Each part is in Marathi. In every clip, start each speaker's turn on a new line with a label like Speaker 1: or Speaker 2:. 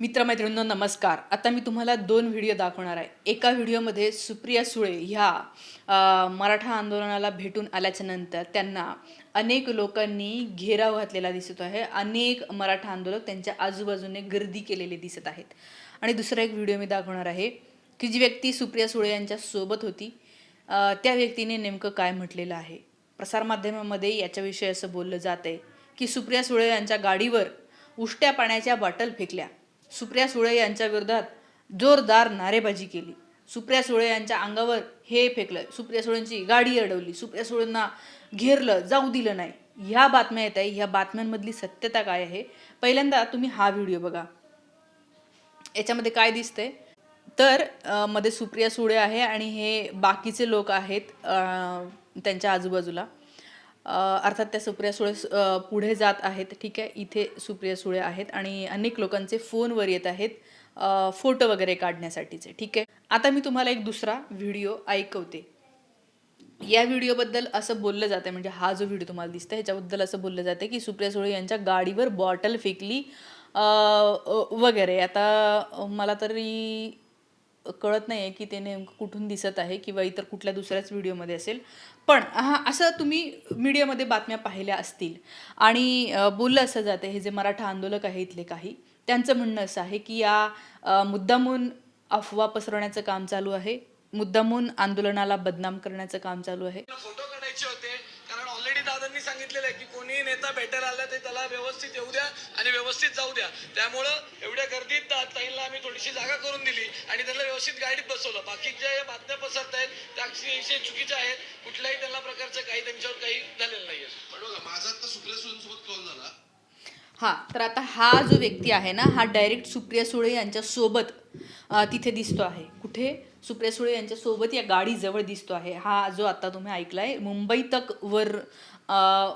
Speaker 1: मित्रमैत्रिणींनो नमस्कार. आता मी तुम्हाला दोन व्हिडिओ दाखवणार आहे. एका व्हिडिओमध्ये सुप्रिया सुळे ह्या मराठा आंदोलनाला भेटून आल्याच्यानंतर त्यांना अनेक लोकांनी घेराव घातलेला दिसत आहे. अनेक मराठा आंदोलक त्यांच्या आजूबाजूने गर्दी केलेले दिसत आहेत. आणि दुसरा एक व्हिडिओ मी दाखवणार आहे की जी व्यक्ती सुप्रिया सुळे यांच्या सोबत होती त्या व्यक्तीने नेमकं काय म्हटलेलं आहे. प्रसारमाध्यमामध्ये याच्याविषयी असं बोललं जात आहे की सुप्रिया सुळे यांच्या गाडीवर उष्ट्या पाण्याच्या बॉटल फेकल्या. सुप्रिया सुळे यांच्या विरोधात जोरदार नारेबाजी केली. सुप्रिया सुळे यांच्या अंगावर हे फेकलं. सुप्रिया सुळेंची गाडी अडवली. सुप्रिया सुळेंना घेरलं. जाऊ दिलं नाही. ह्या बातम्या येत आहे ह्या बातम्यांमधली सत्यता काय आहे? पहिल्यांदा तुम्ही हा व्हिडिओ बघा. याच्यामध्ये काय दिसतंय? तर मध्ये सुप्रिया सुळे आहे आणि हे बाकीचे लोक आहेत त्यांच्या आजूबाजूला. अर्थात त्या सुप्रिया सुळे पुढे जात आहेत ठीक आहे? इथे सुप्रिया सुळे आहेत आणि अनेक लोकांचे फोनवर येत आहेत फोटो वगैरे काढण्यासाठीचे ठीक आहे? आता मी तुम्हाला एक दुसरा व्हिडिओ ऐकवते. या व्हिडिओबद्दल असं बोललं जातं म्हणजे हा जो व्हिडिओ तुम्हाला दिसतोय ह्याच्याबद्दल असं बोललं जातं की सुप्रिया सुळे यांच्या गाडीवर बॉटल फेकली वगैरे. आता मला तरी कळत नाही आहे की ते नेमकं कुठून दिसत आहे किंवा इतर कुठल्या दुसऱ्याच व्हिडिओमध्ये असेल. पण हा असं तुम्ही मीडियामध्ये बातम्या पाहिल्या असतील आणि बोललं असं जातं हे जे मराठा आंदोलक आहे इथले काही त्यांचं म्हणणं असं आहे की या मुद्दामून अफवा पसरवण्याचं काम चालू आहे. मुद्दामून आंदोलनाला बदनाम करण्याचं काम चालू आहे.
Speaker 2: फोटो काढायचे होते कारण ऑलरेडी दादांनी सांगितलेलं आहे की कोणीही नेता भेटायला आला ते त्याला व्यवस्थित येऊ द्या आणि व्यवस्थित जाऊ द्या. त्यामुळं एवढ्या गर्दीत ता- ताईंना आम्ही थोडीशी जागा करून दिली आणि त्यांना व्यवस्थित गाडीत बसवलं. बाकीच्या या बातम्या पसरत आहेत त्या अतिशय चुकीच्या आहेत. कुठल्याही त्यांना प्रकारचं काही त्यांच्यावर काही झालेलं नाहीये.
Speaker 3: पण बघा माझा आता सुप्रिया सुळेंसोबत कॉल झाला.
Speaker 1: हा तर आता हा जो व्यक्ती आहे ना हा डायरेक्ट सुप्रिया सुळे यांच्या सोबत अ, तिथे दिसतो आहे. कुठे? सुप्रिया सुळे यांच्यासोबत या गाडीजवळ दिसतो आहे. हा जो आता तुम्ही ऐकलाय मुंबई तक वर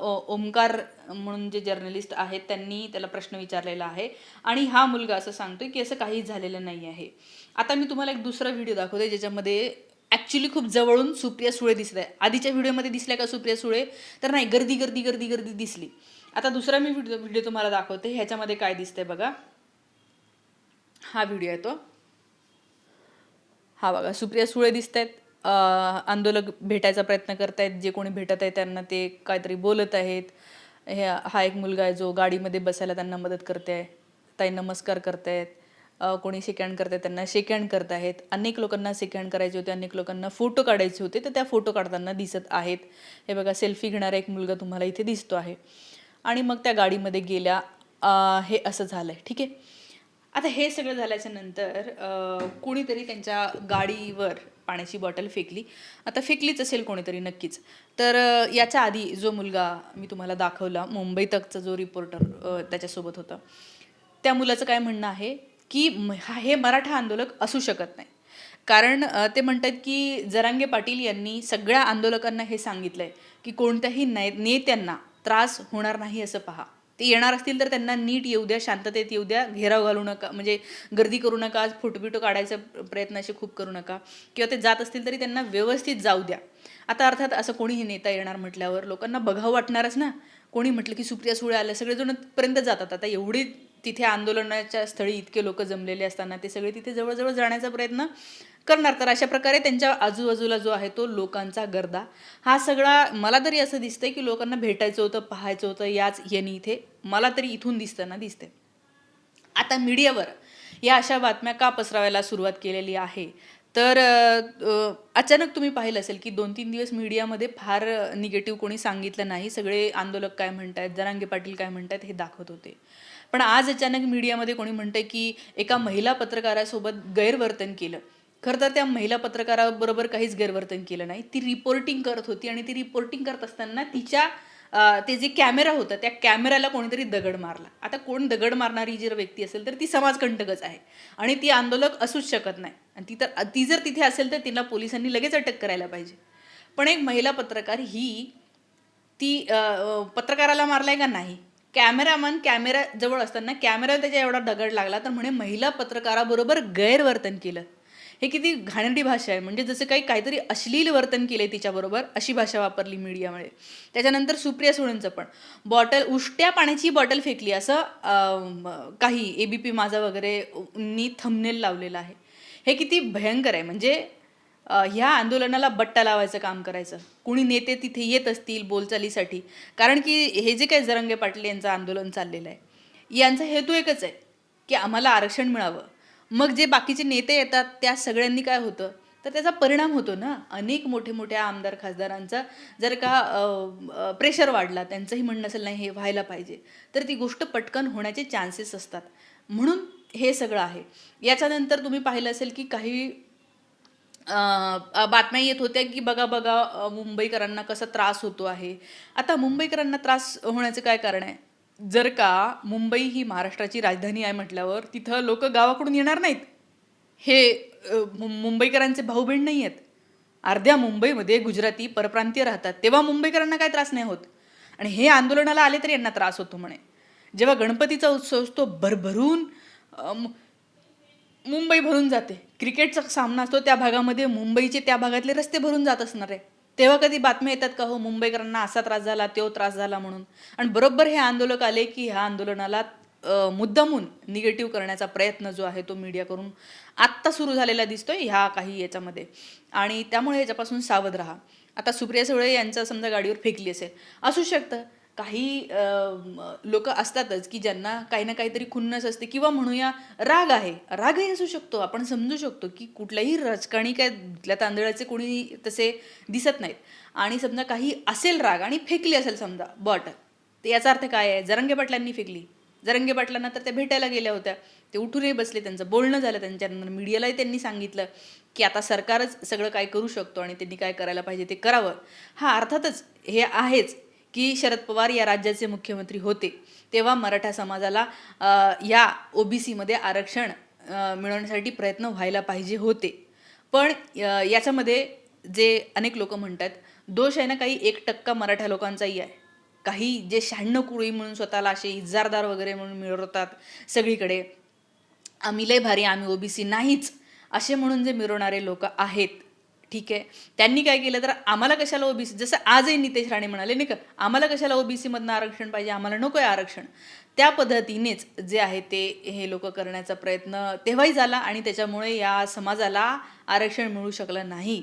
Speaker 1: ओ- ओमकार म्हणून जे जर्नलिस्ट आहेत त्यांनी त्याला प्रश्न विचारलेला आहे. आणि हा मुलगा असं सांगतोय की असं काहीच झालेलं नाही आहे. आता मी तुम्हाला एक दुसरा व्हिडिओ दाखवते ज्याच्यामध्ये ॲक्च्युली खूप जवळून सुप्रिया सुळे दिसत आहे. आधीच्या व्हिडिओमध्ये दिसल्या का सुप्रिया सुळे? तर नाही गर्दी गर्दी गर्दी गर्दी दिसली. आता दुसरा मी व्हिडिओ व्हिडिओ तुम्हाला दाखवते ह्याच्यामध्ये काय दिसतंय बघा. हा व्हिडिओ आहे तो. हा बघा सुप्रिया सुळे दिसत आहेत आंदोलक भेटायचा प्रयत्न करतायत. जे कोणी भेटत आहे त्यांना ते काहीतरी बोलत आहेत. हे हा एक मुलगा आहे जो गाडीमध्ये बसायला त्यांना मदत करते आहे ताई नमस्कार करतायत. आहेत कोणी शेक हँड आहे त्यांना शेक हँड करत आहेत. अनेक लोकांना शेक हँड करायचे होते. अनेक लोकांना फोटो काढायचे होते. तर त्या फोटो काढताना दिसत आहेत. हे बघा सेल्फी घेणारा एक मुलगा तुम्हाला इथे दिसतो आहे. आणि मग त्या गाडीमध्ये गेल्या. हे असं झालं आहे ठीक आहे? आता हे सगळं झाल्याच्यानंतर कुणीतरी कोणीतरी त्यांच्या गाडीवर पाण्याची बॉटल फेकली. आता फेकलीच असेल कोणीतरी नक्कीच. तर याच्या आधी जो मुलगा मी तुम्हाला दाखवला मुंबई तकचा जो रिपोर्टर त्याच्यासोबत होता त्या मुलाचं काय म्हणणं आहे की म- हा- हे मराठा आंदोलक असू शकत नाही. कारण ते म्हणतात की जरांगे पाटील यांनी सगळ्या आंदोलकांना हे सांगितलं आहे की कोणत्याही नै नेत्यांना त्रास होणार नाही असं पहा. ते येणार असतील तर त्यांना नीट येऊ द्या शांततेत येऊ द्या घेराव घालू नका म्हणजे गर्दी करू नका आज बिटो काढायचा प्रयत्न असे खूप करू नका. किंवा ते जात असतील तरी त्यांना व्यवस्थित जाऊ द्या. आता अर्थात असं कोणीही नेता येणार म्हटल्यावर लोकांना बघावं वाटणारच ना. कोणी म्हटलं की सुप्रिया सुळे आल्या सगळेजणपर्यंत जातात. आता एवढी तिथे आंदोलनाच्या स्थळी इतके लोक जमलेले असताना ते सगळे तिथे जवळजवळ जाण्याचा प्रयत्न करणार. तर अशा प्रकारे त्यांच्या आजूबाजूला जो आहे तो लोकांचा गर्दा. हा सगळा मला तरी असं दिसतंय की लोकांना भेटायचं होतं पाहायचं होतं याच यांनी इथे मला तरी इथून दिसताना दिसते आता मीडियावर या अशा बातम्या का पसरवायला सुरुवात केलेली आहे? तर अचानक तुम्ही पाहिलं असेल की दोन तीन दिवस मीडियामध्ये फार निगेटिव्ह कोणी सांगितलं नाही. सगळे आंदोलक काय म्हणतायत जरांगे पाटील काय म्हणतायत हे दाखवत होते. पण आज अचानक मीडियामध्ये कोणी म्हणतंय की एका महिला पत्रकारासोबत गैरवर्तन केलं. खरं तर त्या महिला पत्रकाराबरोबर काहीच गैरवर्तन केलं नाही. ती रिपोर्टिंग करत होती आणि ती रिपोर्टिंग करत असताना तिच्या ते जे कॅमेरा होता त्या कॅमेऱ्याला कोणीतरी दगड मारला. आता कोण दगड मारणारी जर व्यक्ती असेल तर ती समाजकंटकच आहे आणि ती आंदोलक असूच शकत नाही. आणि ती तर ती जर तिथे असेल तर तिला पोलिसांनी लगेच अटक करायला पाहिजे. पण एक महिला पत्रकार ही ती पत्रकाराला मारलाय का नाही? कॅमेरामन कॅमेरा जवळ असताना कॅमेरा त्याच्या एवढा दगड लागला तर म्हणे महिला पत्रकाराबरोबर गैरवर्तन केलं. हे किती घाणेरडी भाषा आहे. म्हणजे जसं काही काहीतरी अश्लील वर्तन केलं आहे तिच्याबरोबर अशी भाषा वापरली मीडियामुळे. त्याच्यानंतर सुप्रिया सुळेंचं पण. बॉटल उष्ट्या पाण्याची बॉटल फेकली असं काही ए बी पी माझा वगैरे नी थंबनेल लावलेलं आहे. हे किती भयंकर आहे. म्हणजे ह्या आंदोलनाला बट्टा लावायचं काम करायचं. कुणी नेते तिथे येत असतील बोलचालीसाठी. कारण की हे जे काही जरंगे पाटील यांचं आंदोलन चाललेलं आहे यांचा हेतू एकच आहे की आम्हाला आरक्षण मिळावं. मग जे बाकीचे नेते येतात त्या सगळ्यांनी काय होतं? तर त्याचा परिणाम होतो ना. अनेक मोठे मोठ्या आमदार खासदारांचा जर का प्रेशर वाढला त्यांचंही म्हणणं असेल नाही हे व्हायला पाहिजे. तर ती गोष्ट पटकन होण्याचे चान्सेस असतात. म्हणून हे सगळं आहे. याच्यानंतर तुम्ही पाहिलं असेल की काही बातम्या येत होत्या की बघा बघा मुंबईकरांना कसा त्रास होतो आहे. आता मुंबईकरांना त्रास होण्याचं काय कारण आहे? जर का मुंबई ही महाराष्ट्राची राजधानी आहे म्हटल्यावर तिथं लोक गावाकडून येणार नाहीत. हे मुंबईकरांचे भाऊबीण नाही आहेत. अर्ध्या मुंबईमध्ये गुजराती परप्रांतीय राहतात. तेव्हा मुंबईकरांना काय त्रास नाही होत. आणि हे आंदोलनाला आले तरी यांना त्रास होतो म्हणे. जेव्हा गणपतीचा उत्सव असतो भरभरून मुंबई भरून जाते. क्रिकेटचा सामना असतो त्या भागामध्ये मुंबईचे त्या भागातले रस्ते भरून जात असणार. आहे तेव्हा कधी बातम्या येतात का हो मुंबईकरांना असा त्रास झाला तो त्रास झाला म्हणून. आणि बरोबर हे आंदोलक आले की ह्या आंदोलनाला मुद्दामून निगेटिव्ह करण्याचा प्रयत्न जो आहे तो मीडिया करून आत्ता सुरू झालेला दिसतोय ह्या काही याच्यामध्ये. आणि त्यामुळे ह्याच्यापासून सावध राहा. आता सुप्रिया सुळे यांचं समजा गाडीवर फेकली असेल असू शकतं. काही लोक असतातच की ज्यांना काही ना काहीतरी खुन्नस असते किंवा म्हणूया राग आहे. रागही असू शकतो. आपण समजू शकतो की कुठल्याही राजकारणी काय धुतल्या तांदळाचे कोणी तसे दिसत नाहीत. आणि समजा काही असेल राग आणि फेकली असेल समजा बॉटल तर याचा अर्थ काय आहे? जरंगे पाटलांनी फेकली. जरंगे पाटलांना तर त्या भेटायला गेल्या होत्या. ते उठूनही बसले त्यांचं बोलणं झालं त्यांच्यानंतर. मीडियालाही त्यांनी सांगितलं की आता सरकारच सगळं काय करू शकतो आणि त्यांनी काय करायला पाहिजे ते करावं. हा अर्थातच हे आहेच. की शरद पवार या राज्याचे मुख्यमंत्री होते तेव्हा मराठा समाजाला अ, या ओबीसीमध्ये आरक्षण मिळवण्यासाठी प्रयत्न व्हायला पाहिजे होते. पण याच्यामध्ये जे अनेक लोक म्हणतात दोष आहे ना काही एक टक्का मराठा लोकांचाही आहे. काही जे शहाण्णव कुळी म्हणून स्वतःला असे इजारदार वगैरे म्हणून मिळवतात सगळीकडे. आम्ही लय भारी आम्ही ओबीसी नाहीच असे म्हणून जे मिरवणारे लोक आहेत. ठीक आहे. त्यांनी काय केलं तर आम्हाला कशाला ओबीसी जसं आजही नितेश राणे म्हणाले नाही का? आम्हाला कशाला ओ बी सीमधनं आरक्षण पाहिजे? आम्हाला नको आहे आरक्षण. त्या पद्धतीनेच जे आहे ते हे लोक करण्याचा प्रयत्न तेव्हाही झाला आणि त्याच्यामुळे या समाजाला आरक्षण मिळू शकलं नाही.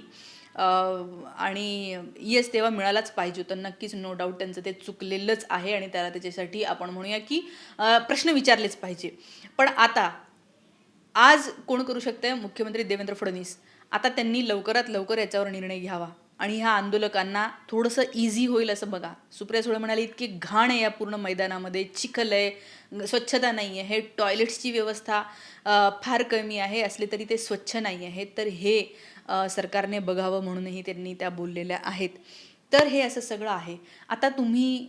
Speaker 1: आणि येस तेव्हा मिळालाच पाहिजे होतं. नक्कीच नो डाऊट त्यांचं ते चुकलेलंच आहे आणि त्याला त्याच्यासाठी आपण म्हणूया की प्रश्न विचारलेच पाहिजे. पण आता आज कोण करू शकतं मुख्यमंत्री देवेंद्र फडणवीस. आता त्यांनी लवकरात लवकर याच्यावर निर्णय घ्यावा. आणि ह्या आंदोलकांना थोडंसं इझी होईल असं बघा. सुप्रिया सुळे म्हणाले इतकी घाण आहे या पूर्ण मैदानामध्ये. चिखल आहे स्वच्छता नाही आहे हे टॉयलेट्सची व्यवस्था फार कमी आहे. असले तरी ते स्वच्छ नाही आहे तर हे सरकारने बघावं म्हणूनही त्यांनी त्या बोललेल्या आहेत. तर हे असं सगळं आहे. आता तुम्ही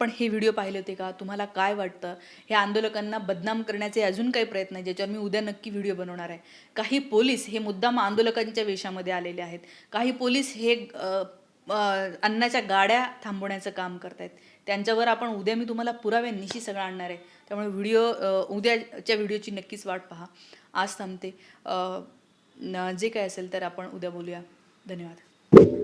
Speaker 1: पण हे व्हिडिओ पाहिले होते का? तुम्हाला काय वाटतं? हे आंदोलकांना बदनाम करण्याचे अजून काही प्रयत्न आहे ज्याच्यावर मी उद्या नक्की व्हिडिओ बनवणार आहे. काही पोलीस हे मुद्दाम आंदोलकांच्या वेशामध्ये आलेले आहेत. काही पोलीस हे अन्नाच्या गाड्या थांबवण्याचं काम करत आहेत त्यांच्यावर आपण उद्या मी तुम्हाला पुराव्यांनीशी सगळं आणणार आहे. त्यामुळे व्हिडिओ उद्याच्या व्हिडिओची नक्कीच वाट पहा. आज थांबते. जे काय असेल तर आपण उद्या बोलूया. धन्यवाद.